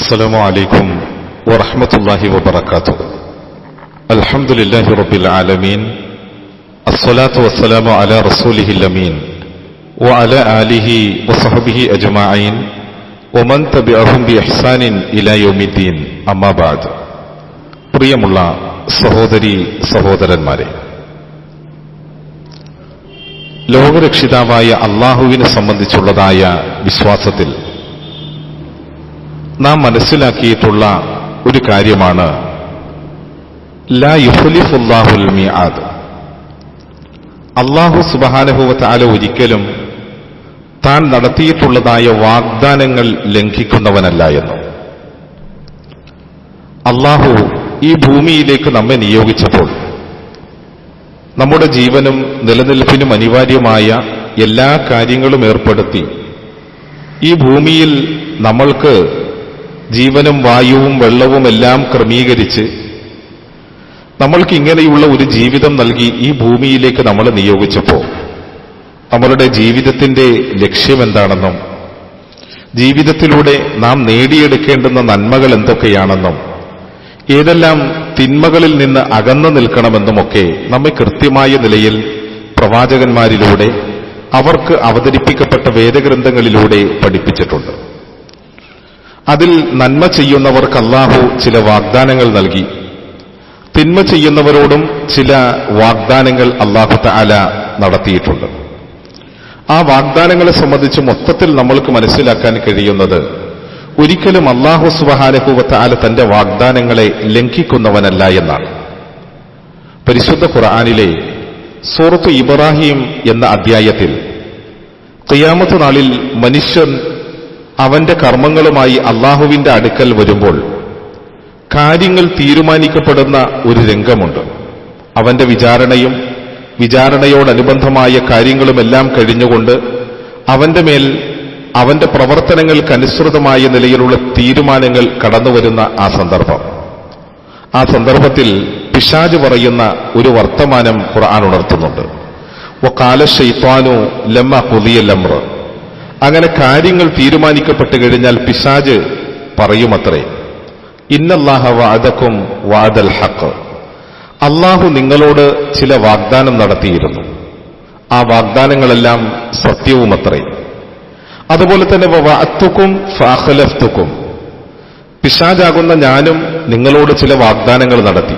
السلام عليكم ورحمة الله وبركاته الحمد لله رب العالمين الصلاة والسلام على رسوله الأمين وعلى آله وصحبه أجمعين ومن تبعهم بإحسان إلى يوم الدين أما بعد പ്രിയമുള്ള സഹോദരി സഹോദരന്മാരെ ലോകരക്ഷിതാവായ അള്ളാഹുവിനെ സംബന്ധിച്ചുള്ളതായ വിശ്വാസത്തിൽ നാം മനസ്സിലാക്കിയിട്ടുള്ള ഒരു കാര്യമാണ്. ലാ ആല അള്ളാഹു സുബഹാനുഭവത്താല ഒരിക്കലും താൻ നടത്തിയിട്ടുള്ളതായ വാഗ്ദാനങ്ങൾ ലംഘിക്കുന്നവനല്ല എന്ന്. അള്ളാഹു ഈ ഭൂമിയിലേക്ക് നമ്മെ നിയോഗിച്ചപ്പോൾ നമ്മുടെ ജീവനും നിലനിൽപ്പിനും അനിവാര്യമായ എല്ലാ കാര്യങ്ങളും ഏർപ്പെടുത്തി ഈ ഭൂമിയിൽ നമ്മൾക്ക് ജീവനും വായുവും വെള്ളവും എല്ലാം ക്രമീകരിച്ച് നമ്മൾക്ക് ഇങ്ങനെയുള്ള ഒരു ജീവിതം നൽകി ഈ ഭൂമിയിലേക്ക് നമ്മൾ നിയോഗിച്ചപ്പോൾ നമ്മളുടെ ജീവിതത്തിന്റെ ലക്ഷ്യമെന്താണെന്നും ജീവിതത്തിലൂടെ നാം നേടിയെടുക്കേണ്ടുന്ന നന്മകൾ എന്തൊക്കെയാണെന്നും ഏതെല്ലാം തിന്മകളിൽ നിന്ന് അകന്നു നിൽക്കണമെന്നുമൊക്കെ നമ്മെ കൃത്യമായ നിലയിൽ പ്രവാചകന്മാരിലൂടെ അവർക്ക് അവതരിപ്പിക്കപ്പെട്ട വേദഗ്രന്ഥങ്ങളിലൂടെ പഠിപ്പിച്ചിട്ടുണ്ട്. അതിൽ നന്മ ചെയ്യുന്നവർക്ക് അള്ളാഹു ചില വാഗ്ദാനങ്ങൾ നൽകി. തിന്മ ചെയ്യുന്നവരോടും ചില വാഗ്ദാനങ്ങൾ അള്ളാഹു താല നടത്തിയിട്ടുണ്ട്. ആ വാഗ്ദാനങ്ങളെ സംബന്ധിച്ച് മൊത്തത്തിൽ നമ്മൾക്ക് മനസ്സിലാക്കാൻ കഴിയുന്നത് ഒരിക്കലും അള്ളാഹു സുബഹാനഹുവത്ത ആല തന്റെ വാഗ്ദാനങ്ങളെ ലംഘിക്കുന്നവനല്ല എന്നാണ്. പരിശുദ്ധ ഖുർആാനിലെ സൂറത്ത് ഇബ്രാഹിം എന്ന അധ്യായത്തിൽ ഖിയാമത്ത് നാളിൽ മനുഷ്യൻ അവന്റെ കർമ്മങ്ങളുമായി അള്ളാഹുവിന്റെ അടുക്കൽ വരുമ്പോൾ കാര്യങ്ങൾ തീരുമാനിക്കപ്പെടുന്ന ഒരു രംഗമുണ്ട്. അവന്റെ വിചാരണയും വിചാരണയോടനുബന്ധമായ കാര്യങ്ങളുമെല്ലാം കഴിഞ്ഞുകൊണ്ട് അവന്റെ മേൽ അവന്റെ പ്രവർത്തനങ്ങൾക്കനുസൃതമായ നിലയിലുള്ള തീരുമാനങ്ങൾ കടന്നുവരുന്ന ആ സന്ദർഭം. ആ സന്ദർഭത്തിൽ പിശാജ് പറയുന്ന ഒരു വർത്തമാനം ഖുർആൻ ഉണർത്തുന്നുണ്ട്. കാല ഷെയ്ത്താനു ലമ്മ പുതിയ ലമ്ര അങ്ങനെ കാര്യങ്ങൾ തീരുമാനിക്കപ്പെട്ടു കഴിഞ്ഞാൽ പിശാജ് പറയുമത്രേ. ഇന്നല്ലാഹ വാദക്കും വാദൽ ഹക്ക് അള്ളാഹു നിങ്ങളോട് ചില വാഗ്ദാനം നടത്തിയിരുന്നു. ആ വാഗ്ദാനങ്ങളെല്ലാം സത്യവുമത്രേ. അതുപോലെ തന്നെ വാത്തുക്കും ഫാഹലഫ്തുക്കും പിശാജാകുന്ന ഞാനും നിങ്ങളോട് ചില വാഗ്ദാനങ്ങൾ നടത്തി.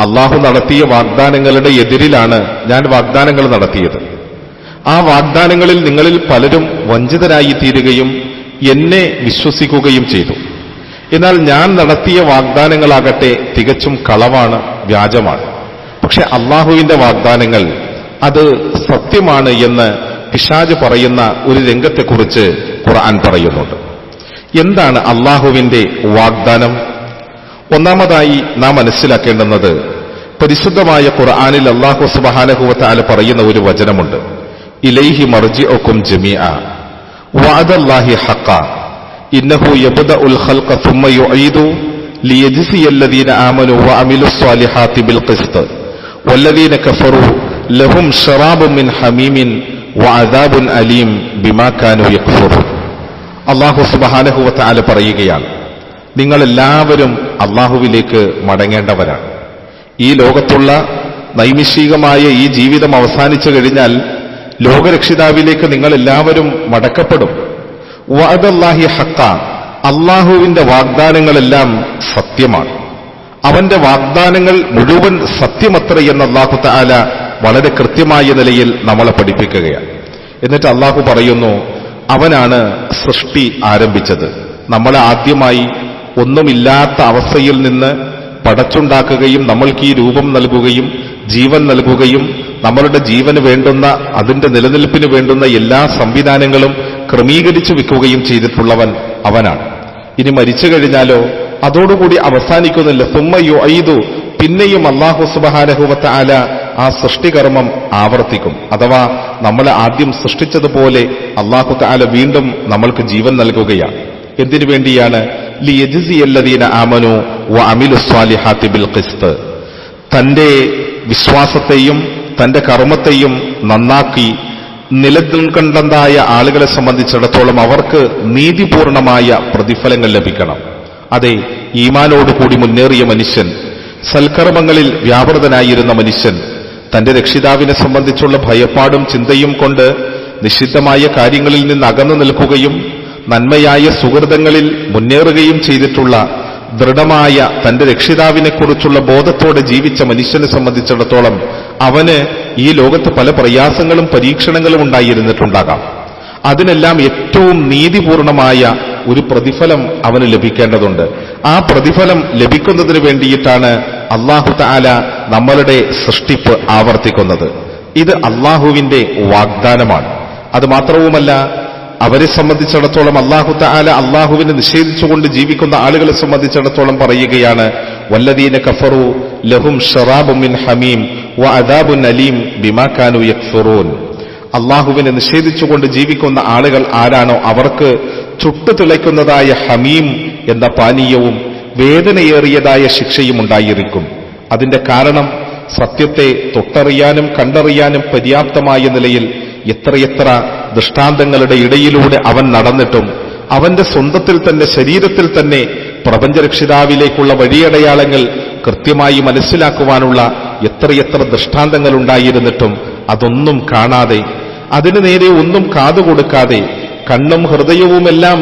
അള്ളാഹു നടത്തിയ വാഗ്ദാനങ്ങളുടെ എതിരിലാണ് ഞാൻ വാഗ്ദാനങ്ങൾ നടത്തിയത്. ആ വാഗ്ദാനങ്ങളിൽ നിങ്ങളിൽ പലരും വഞ്ചിതരായി തീരുകയും എന്നെ വിശ്വസിക്കുകയും ചെയ്തു. എന്നാൽ ഞാൻ നടത്തിയ വാഗ്ദാനങ്ങളാകട്ടെ തികച്ചും കളവാണ് വ്യാജമാണ്. പക്ഷെ അള്ളാഹുവിന്റെ വാഗ്ദാനങ്ങൾ അത് സത്യമാണ് എന്ന് പിശാജ് പറയുന്ന ഒരു രംഗത്തെക്കുറിച്ച് ഖുർആൻ പറയുന്നുണ്ട്. എന്താണ് അള്ളാഹുവിന്റെ വാഗ്ദാനം? ഒന്നാമതായി നാം മനസ്സിലാക്കേണ്ടുന്നത് പരിശുദ്ധമായ ഖുർആാനിൽ അള്ളാഹു സുബഹാനഹുവത്താല പറയുന്ന ഒരു വചനമുണ്ട്. ഇലൈഹി മർജി ഒക്കും ജമിഅ വാദല്ലാഹി ഹക്ക ഇന്നഹു യബദ ഉൽ ഖൽഖ ثم يعيد ليجزي الذين آمنوا وعملوا الصالحات بالقسط والذين كفروا لهم شراب من حميم وعذاب أليم بما كانوا يكفرون അള്ളാഹു സുബഹാനഹു വതആല പറയുകയാണ് നിങ്ങൾ എല്ലാവരും അള്ളാഹുവിലേക്ക് മടങ്ങേണ്ടവരാണ് ഈ ലോകത്തുള്ള നൈമിഷികമായ ഈ ജീവിതം അവസാനിച്ചു കഴിഞ്ഞാൽ ലോകരക്ഷിതാവിലേക്ക് നിങ്ങൾ എല്ലാവരും മടക്കപ്പെടും. വഅദല്ലാഹി ഹക്ക അള്ളാഹുവിന്റെ വാഗ്ദാനങ്ങളെല്ലാം സത്യമാണ്. അവന്റെ വാഗ്ദാനങ്ങൾ മുഴുവൻ സത്യമത്ര എന്ന് അള്ളാഹു താല വളരെ കൃത്യമായ നിലയിൽ നമ്മളെ പഠിപ്പിക്കുകയാണ്. എന്നിട്ട് അള്ളാഹു പറയുന്നു അവനാണ് സൃഷ്ടി ആരംഭിച്ചത്. നമ്മളെ ആദ്യമായി ഒന്നുമില്ലാത്ത അവസ്ഥയിൽ നിന്ന് പടച്ചുണ്ടാക്കുകയും നമ്മൾക്ക് ഈ രൂപം നൽകുകയും ജീവൻ നൽകുകയും നമ്മളുടെ ജീവന് വേണ്ടുന്ന അതിന്റെ നിലനിൽപ്പിന് വേണ്ടുന്ന എല്ലാ സംവിധാനങ്ങളും ക്രമീകരിച്ചു വെക്കുകയും ചെയ്തിട്ടുള്ളവൻ അവനാണ്. ഇനി മരിച്ചു കഴിഞ്ഞാലോ അതോടുകൂടി അവസാനിക്കുന്നില്ല തുമ്മയോ ഐതു പിന്നെയും അള്ളാഹു സുബഹാനഹുവത്ത ആല ആ സൃഷ്ടികർമ്മം ആവർത്തിക്കും. അഥവാ നമ്മൾ ആദ്യം സൃഷ്ടിച്ചതുപോലെ അള്ളാഹു താല വീണ്ടും നമ്മൾക്ക് ജീവൻ നൽകുകയാണ്. എന്തിനു വേണ്ടിയാണ്? ആമനു ബിൽ തന്റെ വിശ്വാസത്തെയും തന്റെ കർമ്മത്തെയും നന്നാക്കി നിലനിൽക്കേണ്ടതായ ആളുകളെ സംബന്ധിച്ചിടത്തോളം അവർക്ക് നീതിപൂർണമായ പ്രതിഫലങ്ങൾ ലഭിക്കണം. അതെ ഈമാനോടുകൂടി മുന്നേറിയ മനുഷ്യൻ സൽക്കർമ്മങ്ങളിൽ വ്യാപൃതനായിരുന്ന മനുഷ്യൻ തന്റെ രക്ഷിതാവിനെ സംബന്ധിച്ചുള്ള ഭയപ്പാടും ചിന്തയും കൊണ്ട് നിഷിദ്ധമായ കാര്യങ്ങളിൽ നിന്ന് അകന്നു നിൽക്കുകയും നന്മയായ സുഹൃതങ്ങളിൽ മുന്നേറുകയും ചെയ്തിട്ടുള്ള ദൃഢമായ തന്റെ രക്ഷിതാവിനെക്കുറിച്ചുള്ള ബോധത്തോടെ ജീവിച്ച മനുഷ്യനെ സംബന്ധിച്ചിടത്തോളം അവന് ഈ ലോകത്ത് പല പ്രയാസങ്ങളും പരീക്ഷണങ്ങളും ഉണ്ടായിരുന്നിട്ടുണ്ടാകാം. അതിനെല്ലാം ഏറ്റവും നീതിപൂർണമായ ഒരു പ്രതിഫലം അവന് ലഭിക്കേണ്ടതുണ്ട്. ആ പ്രതിഫലം ലഭിക്കുന്നതിന് വേണ്ടിയിട്ടാണ് അള്ളാഹു താല നമ്മളുടെ സൃഷ്ടിപ്പ് ആവർത്തിക്കുന്നത്. ഇത് അള്ളാഹുവിന്റെ വാഗ്ദാനമാണ്. അത് മാത്രവുമല്ല അവരെ സംബന്ധിച്ചിടത്തോളം അള്ളാഹു താല അള്ളാഹുവിനെ നിഷേധിച്ചുകൊണ്ട് ജീവിക്കുന്ന ആളുകളെ സംബന്ധിച്ചിടത്തോളം പറയുകയാണ് വല്ലദീന കഫറു ലഹും ഷറാബുമിൻ ഹമീം വ അദാബുൻ അലീം ബിമാക്കാനു യക്ഫറൂൻ. അള്ളാഹുവിനെ നിഷേധിച്ചുകൊണ്ട് ജീവിക്കുന്ന ആളുകൾ ആരാണോ അവർക്ക് ചുട്ടുതിളയ്ക്കുന്നതായ ഹമീം എന്ന പാനീയവും വേദനയേറിയതായ ശിക്ഷയും ഉണ്ടായിരിക്കും. അതിന്റെ കാരണം സത്യത്തെ തൊട്ടറിയാനും കണ്ടറിയാനും പര്യാപ്തമായ നിലയിൽ എത്രയെത്ര ദൃഷ്ടാന്തങ്ങളുടെ ഇടയിലൂടെ അവൻ നടന്നിട്ടും അവന്റെ സ്വന്തത്തിൽ തന്നെ ശരീരത്തിൽ തന്നെ പ്രപഞ്ചരക്ഷിതാവിലേക്കുള്ള വഴിയടയാളങ്ങൾ കൃത്യമായി മനസ്സിലാക്കുവാനുള്ള എത്രയെത്ര ദൃഷ്ടാന്തങ്ങൾ ഉണ്ടായിരുന്നിട്ടും അതൊന്നും കാണാതെ അതിനു നേരെ ഒന്നും കാതുകൊടുക്കാതെ കണ്ണും ഹൃദയവുമെല്ലാം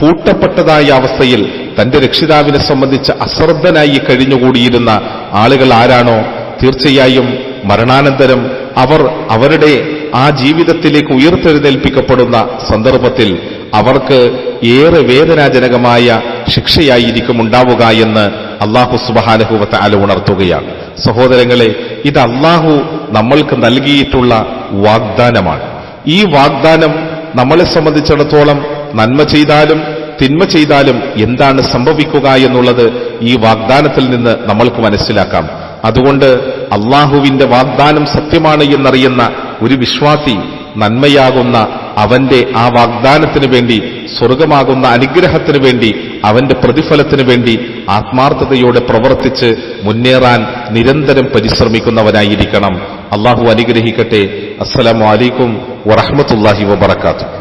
പൂട്ടപ്പെട്ടതായ അവസ്ഥയിൽ തന്റെ രക്ഷിതാവിനെ സംബന്ധിച്ച് അശ്രദ്ധനായി കഴിഞ്ഞുകൂടിയിരുന്ന ആളുകൾ ആരാണോ? തീർച്ചയായും മരണാനന്തരം അവർ അവരുടെ ആ ജീവിതത്തിലേക്ക് ഉയർത്തെഴുന്നേൽപ്പിക്കപ്പെടുന്ന സന്ദർഭത്തിൽ അവർക്ക് ഏറെ വേദനാജനകമായ ശിക്ഷയായിരിക്കും ഉണ്ടാവുക എന്ന് അള്ളാഹു സുബഹാനഹുവത്തെ അല ഉണർത്തുകയാണ്. സഹോദരങ്ങളെ ഇത് അള്ളാഹു നമ്മൾക്ക് നൽകിയിട്ടുള്ള വാഗ്ദാനമാണ്. ഈ വാഗ്ദാനം നമ്മളെ സംബന്ധിച്ചിടത്തോളം നന്മ ചെയ്താലും തിന്മ ചെയ്താലും എന്താണ് സംഭവിക്കുക എന്നുള്ളത് ഈ വാഗ്ദാനത്തിൽ നിന്ന് നമ്മൾക്ക് മനസ്സിലാക്കാം. അതുകൊണ്ട് അള്ളാഹുവിന്റെ വാഗ്ദാനം സത്യമാണ് എന്നറിയുന്ന ഒരു വിശ്വാസി നന്മയാകുന്ന അവന്റെ ആ വാഗ്ദാനത്തിന് വേണ്ടി സ്വർഗമാകുന്ന അനുഗ്രഹത്തിന് വേണ്ടി അവന്റെ പ്രതിഫലത്തിന് വേണ്ടി ആത്മാർത്ഥതയോടെ പ്രവർത്തിച്ച് മുന്നേറാൻ നിരന്തരം പരിശ്രമിക്കുന്നവനായിരിക്കണം. അള്ളാഹു അനുഗ്രഹിക്കട്ടെ. അസ്സലാമു അലൈക്കും വറഹമത്തല്ലാഹി വബർക്കാത്തു